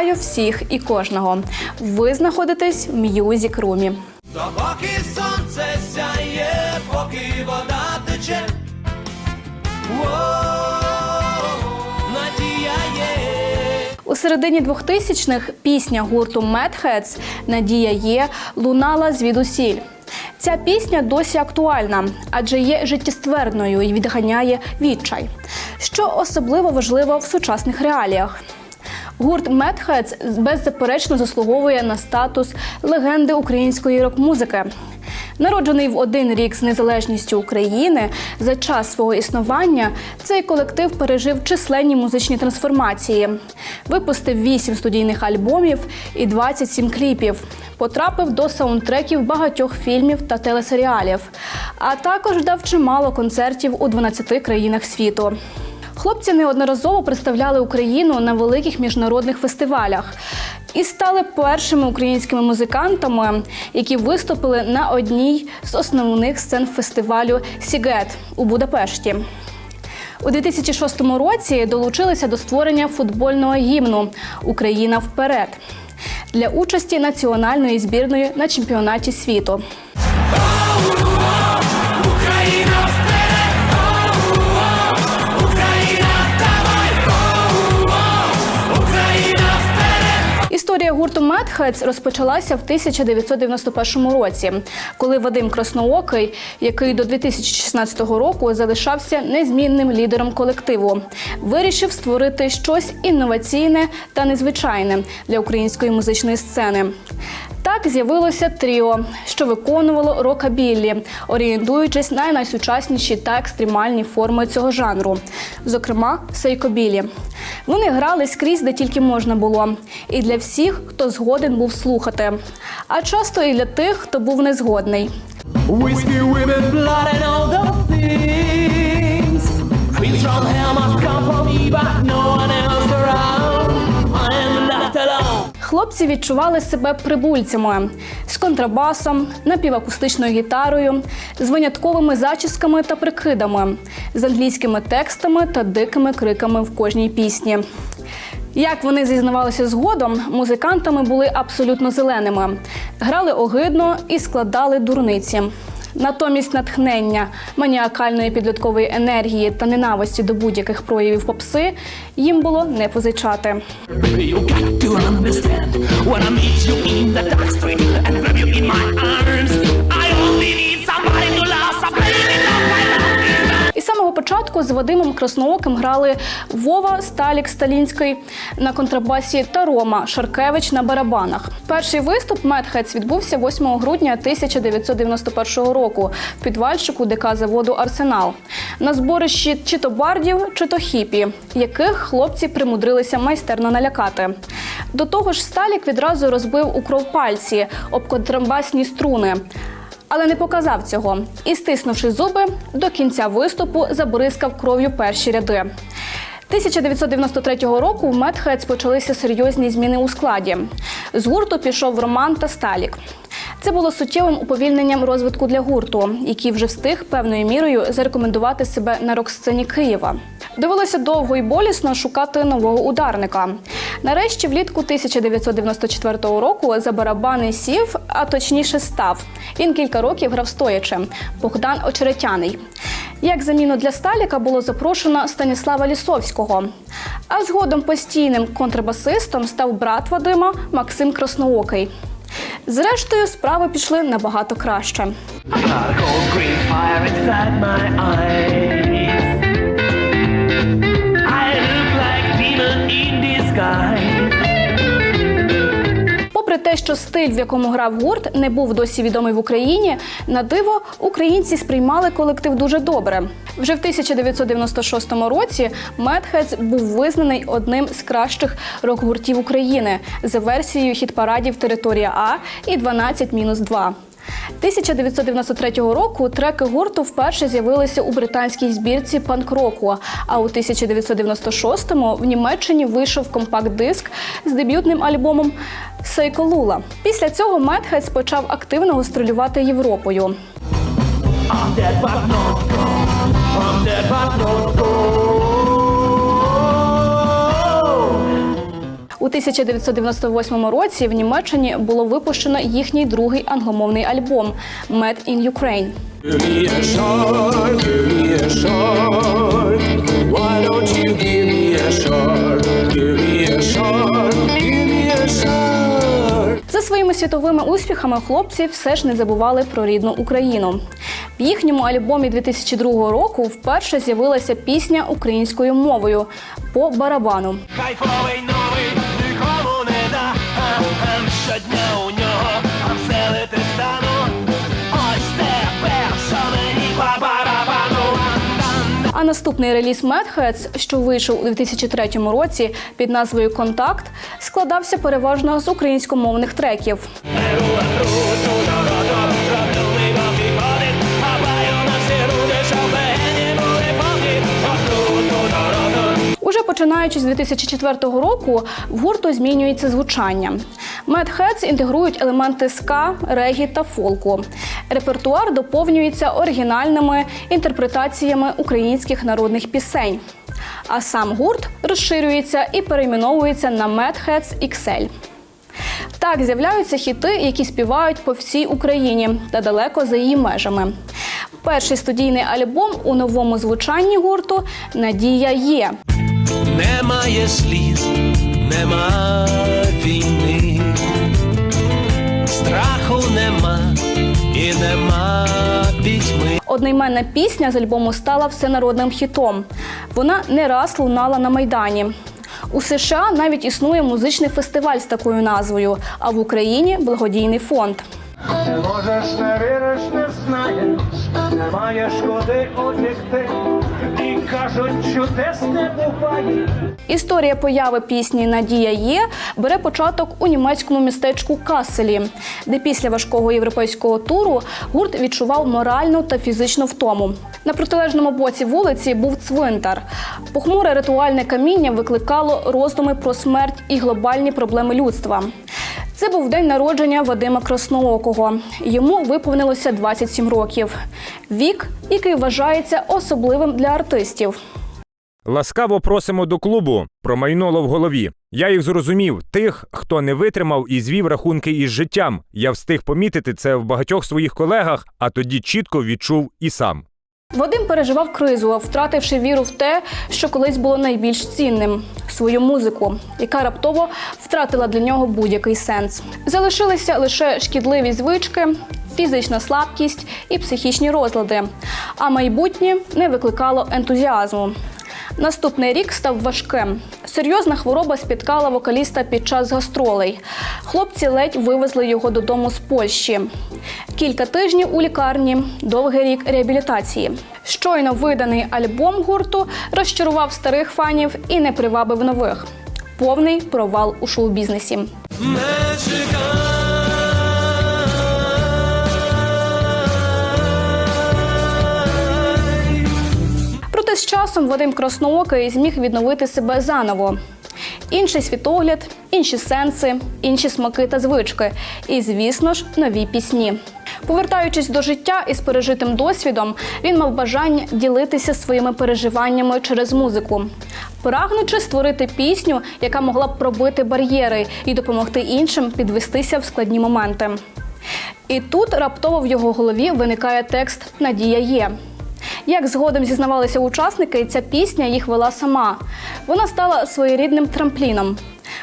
Вітаю всіх і кожного. Ви знаходитесь в М'юзік Румі. Допоки сонце сяє, поки вода тече. Надія. У середині 2000-х пісня гурту Медхедс Надія є лунала звідусіль. Ця пісня досі актуальна, адже є життєстверною і відганяє відчай, що особливо важливо в сучасних реаліях. Гурт Медхедс беззаперечно заслуговує на статус легенди української рок-музики. Народжений в один рік з незалежністю України, за час свого існування цей колектив пережив численні музичні трансформації, випустив 8 студійних альбомів і 27 кліпів, потрапив до саундтреків багатьох фільмів та телесеріалів, а також дав чимало концертів у 12 країнах світу. Хлопці неодноразово представляли Україну на великих міжнародних фестивалях і стали першими українськими музикантами, які виступили на одній з основних сцен фестивалю Сігет у Будапешті. У 2006 році долучилися до створення футбольного гімну Україна вперед для участі національної збірної на чемпіонаті світу. Історія гурту Медхедс розпочалася в 1991 році, коли Вадим Красноокий, який до 2016 року залишався незмінним лідером колективу, вирішив створити щось інноваційне та незвичайне для української музичної сцени. Так з'явилося тріо, що виконувало рокабіллі, орієнтуючись на найсучасніші та екстремальні форми цього жанру, зокрема сейкобілі. Вони грали скрізь, де тільки можна було, і для всіх, хто згоден був слухати, а часто і для тих, хто був незгодний. Whiskey, Хлопці відчували себе прибульцями з контрабасом, напівакустичною гітарою, з винятковими зачісками та прикидами, з англійськими текстами та дикими криками в кожній пісні. Як вони зізнавалися згодом, музикантами були абсолютно зеленими, грали огидно і складали дурниці. Натомість натхнення, маніакальної підліткової енергії та ненависті до будь-яких проявів попси їм було не позичати. You початку з Вадимом Краснооким грали Вова Сталік Сталінський на контрабасі та Рома Шаркевич на барабанах. Перший виступ Медхедс відбувся 8 грудня 1991 року в підвальчику ДК заводу Арсенал на зборищі чи то бардів, чи то хіпі, яких хлопці примудрилися майстерно налякати. До того ж, Сталік відразу розбив у кров пальці об контрабасні струни але не показав цього і, стиснувши зуби, до кінця виступу забризкав кров'ю перші ряди. 1993 року у Медхедс почалися серйозні зміни у складі. З гурту пішов Роман та Сталік. Це було суттєвим уповільненням розвитку для гурту, який вже встиг певною мірою зарекомендувати себе на рок-сцені Києва. Довелося довго і болісно шукати нового ударника. Нарешті, влітку 1994 року за барабани сів, а точніше став. Він кілька років грав стоячи Богдан Очеретяний. Як заміну для Сталіка було запрошено Станіслава Лісовського. А згодом постійним контрабасистом став брат Вадима Максим Красноокий. Зрештою, справи пішли набагато краще. Disguise. Попри те, що стиль, в якому грав гурт, не був досі відомий в Україні, на диво українці сприймали колектив дуже добре. Вже в 1996 році Медхедс був визнаний одним з кращих рок-гуртів України за версією хіт-парадів Територія А і 12-2. 1993 року треки гурту вперше з'явилися у британській збірці панк-року. А у 1996-му в Німеччині вийшов компакт-диск з дебютним альбомом Сейколула. Після цього Медхедс почав активно гастролювати Європою. I'm dead but not gone. I'm dead but not gone. 1998 році в Німеччині було випущено їхній другий англомовний альбом «Made in Ukraine». За своїми світовими успіхами хлопці все ж не забували про рідну Україну. В їхньому альбомі 2002 року вперше з'явилася пісня українською мовою по барабану. Кайфовий Щодня у нього обселити стану. Ось тепер, по барабану. А наступний реліз Медхедс, що вийшов у 2003 році під назвою Контакт, складався переважно з українськомовних треків. Беру починаючи з 2004 року, в гурту змінюється звучання. Madheads інтегрують елементи ска, регі та фолку. Репертуар доповнюється оригінальними інтерпретаціями українських народних пісень. А сам гурт розширюється і перейменовується на Madheads XL. Так з'являються хіти, які співають по всій Україні та далеко за її межами. Перший студійний альбом у новому звучанні гурту Надія є. Немає сліз, нема війни, страху нема і нема пітьми. Одноіменна пісня з альбому стала всенародним хітом. Вона не раз лунала на майдані. У США навіть існує музичний фестиваль з такою назвою, а в Україні благодійний фонд. Не можеш, не віриш, не знаєш, немає шкоди утікти, і кажуть, чудес буває. Історія появи пісні Надія є бере початок у німецькому містечку Касселі, де після важкого європейського туру гурт відчував моральну та фізичну втому. На протилежному боці вулиці був цвинтар. Похмуре ритуальне каміння викликало роздуми про смерть і глобальні проблеми людства. Це був день народження Вадима Красноокого. Йому виповнилося 27 років. Вік, який вважається особливим для артистів. Ласкаво просимо до клубу. Промайнуло в голові. Я їх зрозумів. Тих, хто не витримав і звів рахунки із життям. Я встиг помітити це в багатьох своїх колегах, а тоді чітко відчув і сам. Вадим переживав кризу, втративши віру в те, що колись було найбільш цінним свою музику, яка раптово втратила для нього будь-який сенс. Залишилися лише шкідливі звички, фізична слабкість і психічні розлади. А майбутнє не викликало ентузіазму. Наступний рік став важким. Серйозна хвороба спіткала вокаліста під час гастролей. Хлопці ледь вивезли його додому з Польщі. Кілька тижнів у лікарні, довгий рік реабілітації. Щойно виданий альбом гурту розчарував старих фанів і не привабив нових. Повний провал у шоу-бізнесі. З часом Вадим Красноокий зміг відновити себе заново. Інший світогляд, інші сенси, інші смаки та звички. І, звісно ж, нові пісні. Повертаючись до життя із пережитим досвідом, він мав бажання ділитися своїми переживаннями через музику, прагнучи створити пісню, яка могла б пробити бар'єри і допомогти іншим підвестися в складні моменти. І тут раптово в його голові виникає текст Надія є. Як згодом зізнавалися учасники, ця пісня їх вела сама. Вона стала своєрідним трампліном.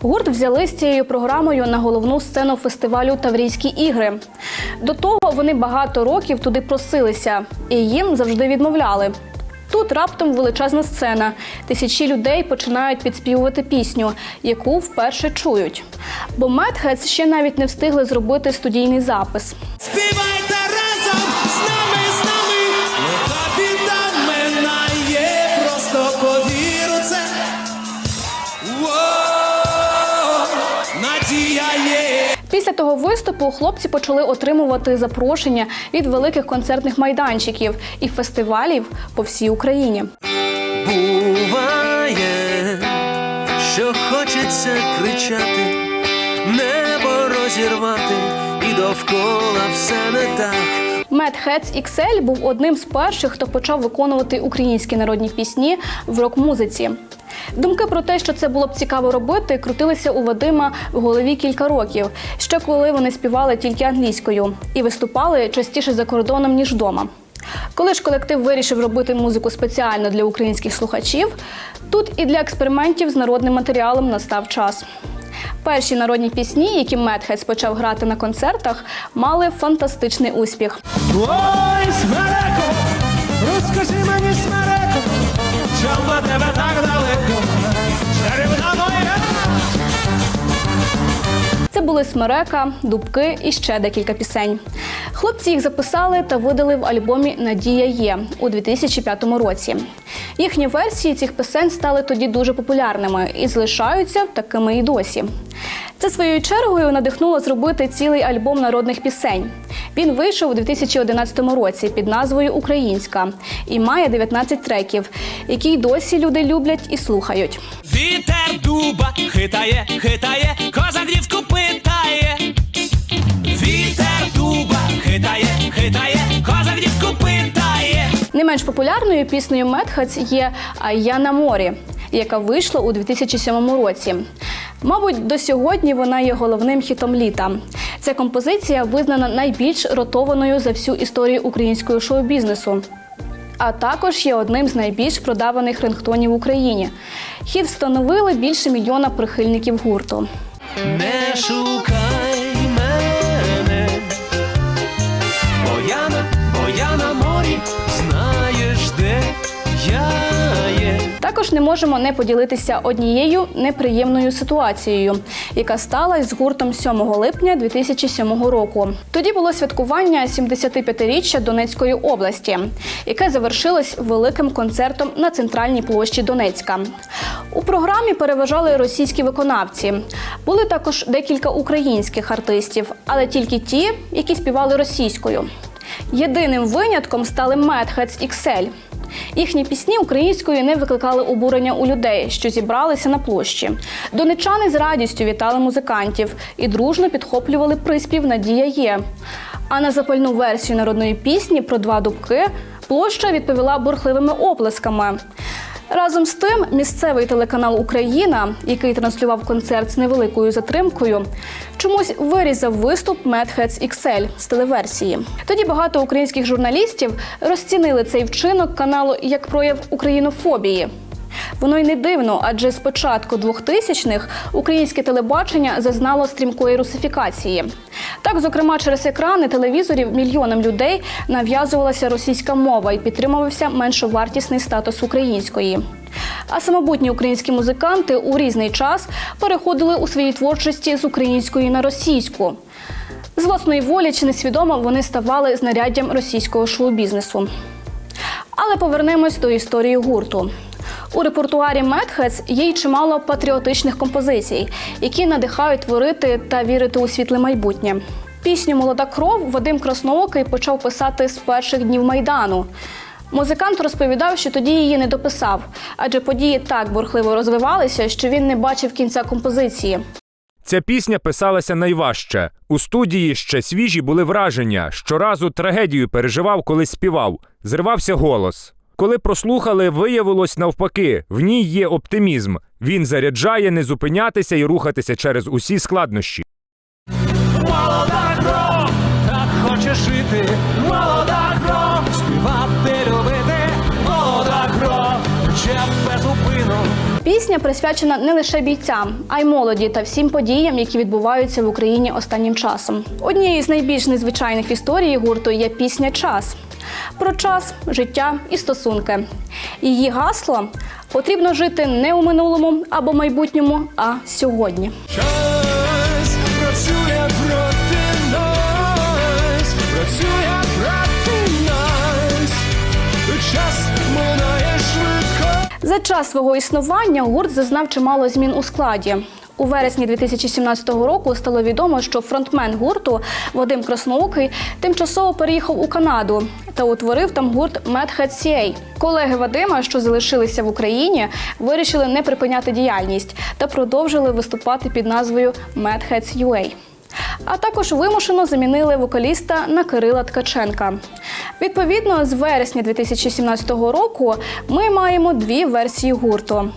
Гурт взяли з цією програмою на головну сцену фестивалю Таврійські ігри. До того вони багато років туди просилися, і їм завжди відмовляли. Тут раптом величезна сцена. Тисячі людей починають підспівувати пісню, яку вперше чують. Бо Медхедс ще навіть не встигли зробити студійний запис. Співайте Після того виступу хлопці почали отримувати запрошення від великих концертних майданчиків і фестивалів по всій Україні. Буває, що хочеться кричати, небо розірвати, і довкола все не так. Mad Hats XL був одним з перших, хто почав виконувати українські народні пісні в рок-музиці. Думки про те, що це було б цікаво робити, крутилися у Вадима в голові кілька років, ще коли вони співали тільки англійською і виступали частіше за кордоном ніж вдома. Коли ж колектив вирішив робити музику спеціально для українських слухачів, тут і для експериментів з народним матеріалом настав час. Перші народні пісні, які Медхедс почав грати на концертах, мали фантастичний успіх. Ой, смереко, розкажи мені, смереко, чому тебе так далеко? Це були Смерека, Дубки і ще декілька пісень. Хлопці їх записали та видали в альбомі Надія є у 2005 році. Їхні версії цих пісень стали тоді дуже популярними і залишаються такими і досі. Це своєю чергою надихнуло зробити цілий альбом народних пісень. Він вийшов у 2011 році під назвою Українська і має 19 треків, які й досі люди люблять і слухають. Вітер дуба хитає, хитає, козак дівку питає. Вітер дуба хитає, хитає, козак дівку питає. Не менш популярною піснею Медхац є «А я на морі, яка вийшла у 2007 році. Мабуть, до сьогодні вона є головним хітом літа. Ця композиція визнана найбільш ротованою за всю історію українського шоу-бізнесу. А також є одним з найбільш продаваних рингтонів в Україні. Хіт встановили більше мільйона прихильників гурту. Не шукай Також не можемо не поділитися однією неприємною ситуацією, яка сталася з гуртом 7 липня 2007 року. Тоді було святкування 75-річчя Донецької області, яке завершилось великим концертом на центральній площі Донецька. У програмі переважали російські виконавці. Були також декілька українських артистів, але тільки ті, які співали російською. Єдиним винятком стали Медхец XL. Їхні пісні українською не викликали обурення у людей, що зібралися на площі. Донечани з радістю вітали музикантів і дружно підхоплювали приспів Надія є. А на запальну версію народної пісні про два дубки площа відповіла бурхливими оплесками. Разом з тим, місцевий телеканал Україна, який транслював концерт з невеликою затримкою, чомусь вирізав виступ Медхец XL з телеверсії. Тоді багато українських журналістів розцінили цей вчинок каналу як прояв українофобії. Воно й не дивно, адже з початку 2000-х українське телебачення зазнало стрімкої русифікації. Так, зокрема, через екрани телевізорів мільйонам людей нав'язувалася російська мова і підтримувався меншовартісний статус української. А самобутні українські музиканти у різний час переходили у своїй творчості з української на російську. З власної волі чи несвідомо вони ставали знаряддям російського шоу-бізнесу. Але повернемось до історії гурту. У репертуарі Медхец є й чимало патріотичних композицій, які надихають творити та вірити у світле майбутнє. Пісню Молода кров Вадим Красноокий почав писати з перших днів майдану. Музикант розповідав, що тоді її не дописав, адже події так бурхливо розвивалися, що він не бачив кінця композиції. Ця пісня писалася найважче. У студії ще свіжі були враження. Щоразу трагедію переживав, коли співав. Зривався голос. Коли прослухали, виявилось навпаки, в ній є оптимізм. Він заряджає не зупинятися і рухатися через усі складнощі. Молода кров, так хоче жити, молода кров, співати, любити, молода кров, ще без упину. Пісня присвячена не лише бійцям, а й молоді та всім подіям, які відбуваються в Україні останнім часом. Однією з найбільш незвичайних в історії гурту є пісня Час про час, життя і стосунки. Її гасло потрібно жити не у минулому або майбутньому, а сьогодні. Час працює проти нас, працює проти нас, час минає швидко. За час свого існування гурт зазнав чимало змін у складі. У вересні 2017 року стало відомо, що фронтмен гурту Вадим Красноокий тимчасово переїхав у Канаду та утворив там гурт Hat Колеги Вадима, що залишилися в Україні, вирішили не припиняти діяльність та продовжили виступати під назвою Mad Hats UA. А також вимушено замінили вокаліста на Кирила Ткаченка. Відповідно, з вересня 2017 року ми маємо дві версії гурту.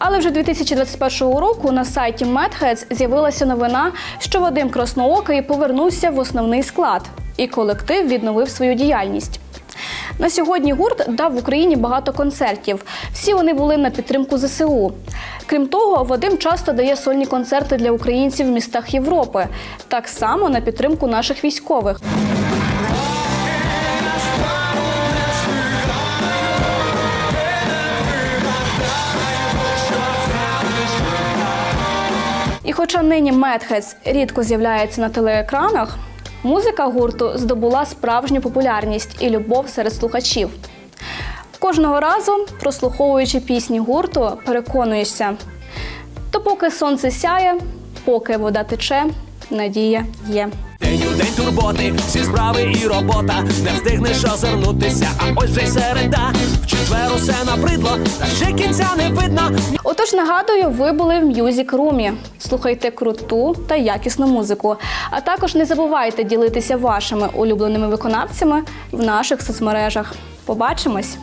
Але вже 2021 року на сайті Медхедс з'явилася новина, що Вадим Красноокий повернувся в основний склад, і колектив відновив свою діяльність. На сьогодні гурт дав в Україні багато концертів. Всі вони були на підтримку ЗСУ. Крім того, Вадим часто дає сольні концерти для українців в містах Європи, так само на підтримку наших військових. І хоча нині Медхец рідко з'являється на телеекранах, музика гурту здобула справжню популярність і любов серед слухачів. Кожного разу, прослуховуючи пісні гурту, переконуєшся, то поки сонце сяє, поки вода тече, надія є. День у день турботи, всі справи і робота. Не встигнеш озирнутися, а ось вже середа. В четвер усе набридло, та ще кінця не видно. Отож, нагадую, ви були в М'юзік Румі. Слухайте круту та якісну музику. А також не забувайте ділитися вашими улюбленими виконавцями в наших соцмережах. Побачимось!